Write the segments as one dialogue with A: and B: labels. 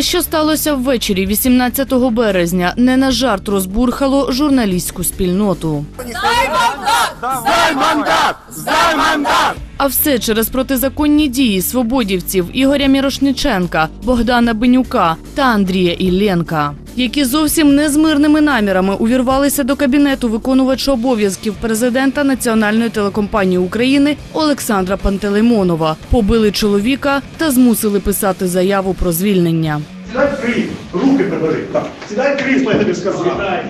A: Що сталося ввечері 18 березня, не на жарт розбурхало журналістську спільноту. А все через протизаконні дії свободівців Ігоря Мірошниченка, Богдана Бенюка та Андрія Ілленка, які зовсім не з мирними намірами увірвалися до кабінету виконувача обов'язків президента Національної телекомпанії України Олександра Пантелеймонова, побили чоловіка та змусили писати заяву про звільнення.
B: Сідай в крісло, руки прибери. Так. Сідай крісло, я тобі сказав. Сідай.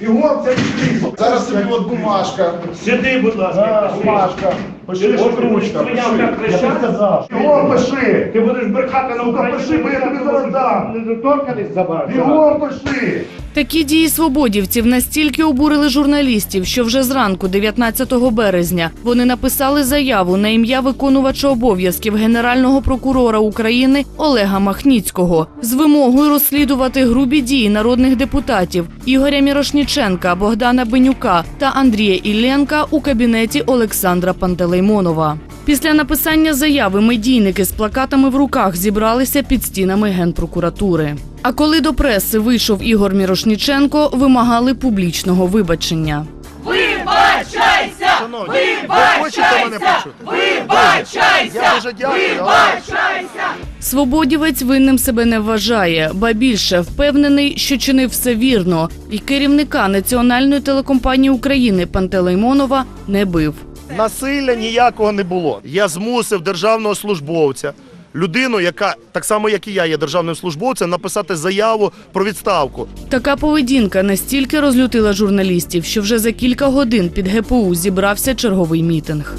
B: Бігом це крісло.
C: Зараз тобі от бумажка.
B: Сиди, будь ласка.
C: Да, бумажка. Пиши,
B: Ти
C: що
B: що,
C: ручка. Пиши. Я тобі сказав. Його пиши.
B: Ти будеш брехати на
C: Сука,
B: Україні.
C: пиши, бо я тобі зараз дам.
B: Недоторканість забрати.
C: Його пиши.
A: Такі дії свободівців настільки обурили журналістів, що вже зранку, 19 березня, вони написали заяву на ім'я виконувача обов'язків генерального прокурора України Олега Махніцького з вимогою розслідувати грубі дії народних депутатів Ігоря Мірошніченка, Богдана Бенюка та Андрія Ілленка у кабінеті Олександра Пантелеймонова. Після написання заяви медійники з плакатами в руках зібралися під стінами генпрокуратури. А коли до преси вийшов Ігор Мірошніченко, вимагали публічного вибачення.
C: Вибачайся! Я дуже дякую. але-
A: Свободівець винним себе не вважає, ба більше впевнений, що чинив все вірно, і керівника Національної телекомпанії України Пантелеймонова не бив.
C: Насилля ніякого не було. Я змусив державного службовця, людину, яка так само, як і я, є державним службовцем, написати заяву про відставку.
A: Така поведінка настільки розлютила журналістів, що вже за кілька годин під ГПУ зібрався черговий мітинг.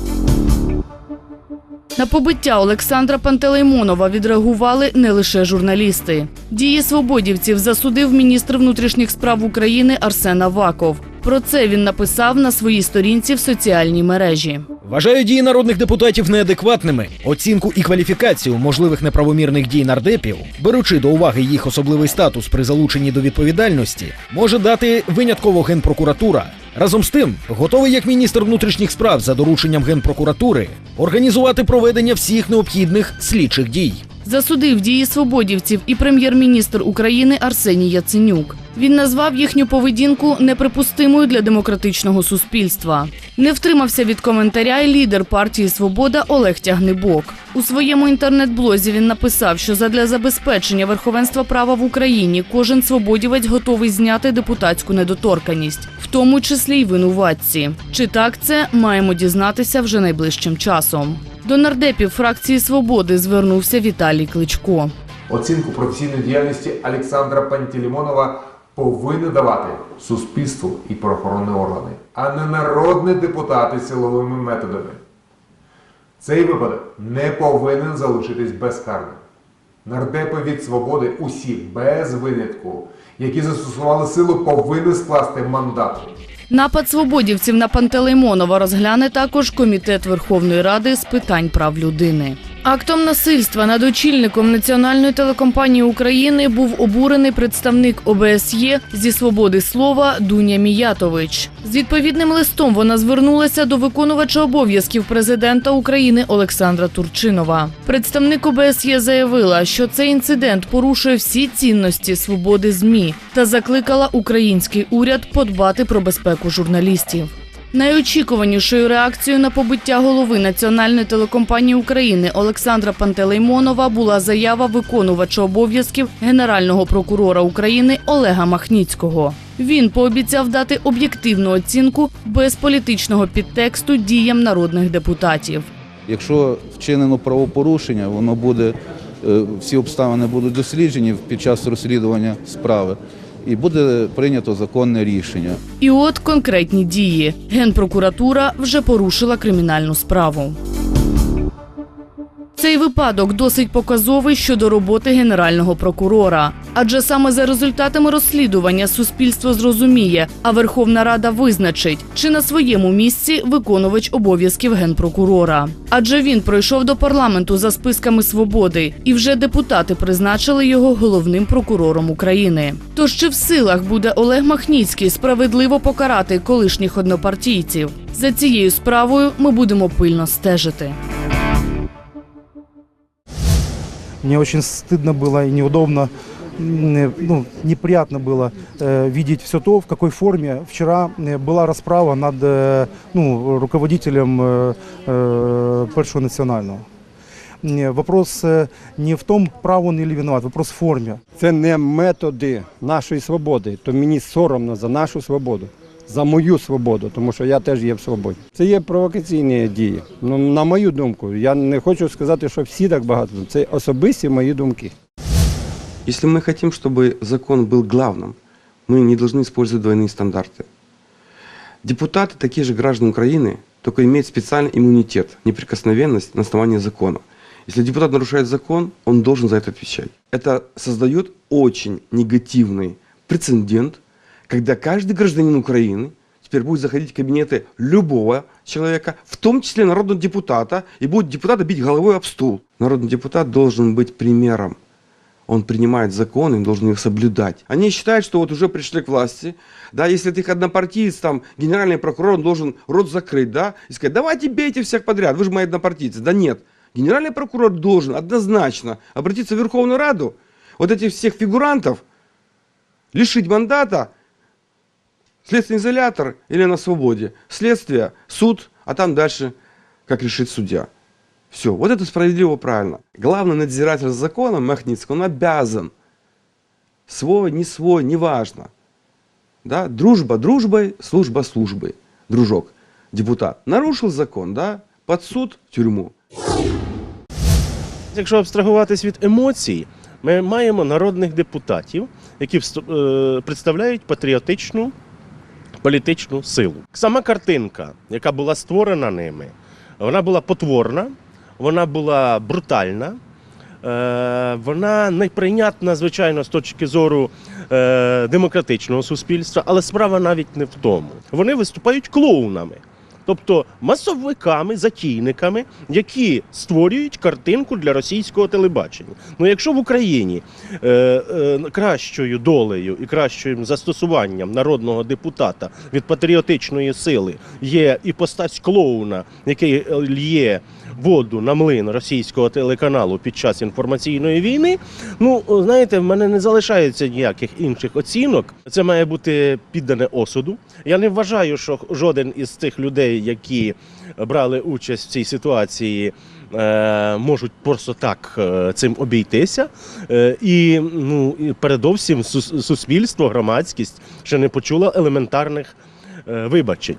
A: На побиття Олександра Пантелеймонова відреагували не лише журналісти. Дії свободівців засудив міністр внутрішніх справ України Арсен Аваков. Про це він написав на своїй сторінці в соціальній мережі.
D: Вважаю дії народних депутатів неадекватними. Оцінку і кваліфікацію можливих неправомірних дій нардепів, беручи до уваги їх особливий статус при залученні до відповідальності, може дати винятково генпрокуратура. Разом з тим, готовий як міністр внутрішніх справ за дорученням генпрокуратури організувати проведення всіх необхідних слідчих дій.
A: Засудив дії свободівців і прем'єр-міністр України Арсеній Яценюк. Він назвав їхню поведінку неприпустимою для демократичного суспільства. Не втримався від коментаря й лідер партії Свобода Олег Тягнебок. У своєму інтернет-блозі він написав, що задля забезпечення верховенства права в Україні кожен свободівець готовий зняти депутатську недоторканість, в тому числі й винуватці. Чи так це маємо дізнатися вже найближчим часом. До нардепів фракції Свободи звернувся Віталій Кличко.
E: Оцінку професійної діяльності Олександра Пантелеймонова повинні давати суспільству і правоохоронні органи, а не народні депутати силовими методами. Цей випадок не повинен залишитись безкарним. Нардепи від свободи усі без винятку, які застосували силу, повинні скласти мандат.
A: Напад свободівців на Пантелеймонова розгляне також Комітет Верховної Ради з питань прав людини. Актом насильства над очільником Національної телекомпанії України був обурений представник ОБСЄ зі свободи слова Дуня Міятович. З відповідним листом вона звернулася до виконувача обов'язків президента України Олександра Турчинова. Представник ОБСЄ заявила, що цей інцидент порушує всі цінності свободи ЗМІ та закликала український уряд подбати про безпеку журналістів. Найочікуванішою реакцією на побиття голови Національної телекомпанії України Олександра Пантелеймонова була заява виконувача обов'язків Генерального прокурора України Олега Махніцького. Він пообіцяв дати об'єктивну оцінку без політичного підтексту діям народних депутатів.
F: Якщо вчинено правопорушення, воно буде, е, всі обставини будуть досліджені під час розслідування справи і буде прийнято законне рішення.
A: І от конкретні дії. Генпрокуратура вже порушила кримінальну справу. Цей випадок досить показовий щодо роботи генерального прокурора. Адже саме за результатами розслідування суспільство зрозуміє, а Верховна Рада визначить, чи на своєму місці виконувач обов'язків генпрокурора. Адже він пройшов до парламенту за списками свободи, і вже депутати призначили його головним прокурором України. Тож чи в силах буде Олег Махніцький справедливо покарати колишніх однопартійців? За цією справою ми будемо пильно стежити.
G: Мне очень стыдно было и неудобно м, ну, неприятно было э, видеть все то, в какой форме вчера э, была расправа над э, ну, руководителем э, э, Першего национального. М, Вопрос э, не в том, прав он или виноват, вопрос в форме.
H: Це не методи нашої свободи, то мені соромно за нашу свободу, за мою свободу, тому що я теж є в свободі. Це є провокаційні дії. Ну, на мою думку, я не хочу сказати, що всі так багато. Це особисті мої думки.
I: Если мы хотим, чтобы закон был главным, мы не должны использовать двойные стандарты. Депутаты, такие же граждане Украины, только имеют специальный иммунитет, неприкосновенность на основании закона. Если депутат нарушает закон, он должен за это отвечать. Это создает очень негативный прецедент, когда каждый гражданин Украины теперь будет заходить в кабинеты любого человека, в том числе народного депутата, и будет депутата бить головой об стул. Народный депутат должен быть примером он принимает законы, он должен их соблюдать. Они считают, что вот уже пришли к власти, да, если ты их однопартиец, там, генеральный прокурор, он должен рот закрыть, да, и сказать, давайте бейте всех подряд, вы же мои однопартийцы. Да нет, генеральный прокурор должен однозначно обратиться в Верховную Раду, вот этих всех фигурантов, лишить мандата, следственный изолятор или на свободе, следствие, суд, а там дальше, как решит судья. Все, вот это справедливо правильно. Главный надзиратель за законом, Махницкий, он обязан. Свой, не свой, неважно. Да? Дружба дружбой, служба службой. Дружок, депутат, нарушил закон, да? под суд, в тюрьму.
J: Якщо абстрагуватись від емоцій, ми маємо народних депутатів, які вст- е, представляють патріотичну політичну силу. Сама картинка, яка була створена ними, вона була потворна, вона була брутальна. е, Вона неприйнятна, звичайно, з точки зору е, демократичного суспільства, але справа навіть не в тому. Вони виступають клоунами, тобто масовиками, затійниками, які створюють картинку для російського телебачення. Ну, якщо в Україні е, е, кращою долею і кращим застосуванням народного депутата від патріотичної сили є і постать клоуна, який е, лє воду на млин російського телеканалу під час інформаційної війни, ну знаєте, в мене не залишається ніяких інших оцінок. Це має бути піддане осуду. Я не вважаю, що жоден із цих людей, які брали участь в цій ситуації. е, Можуть просто так е, цим обійтися, Е, і ну передовсім суспільство, громадськість ще не почула елементарних вибачень.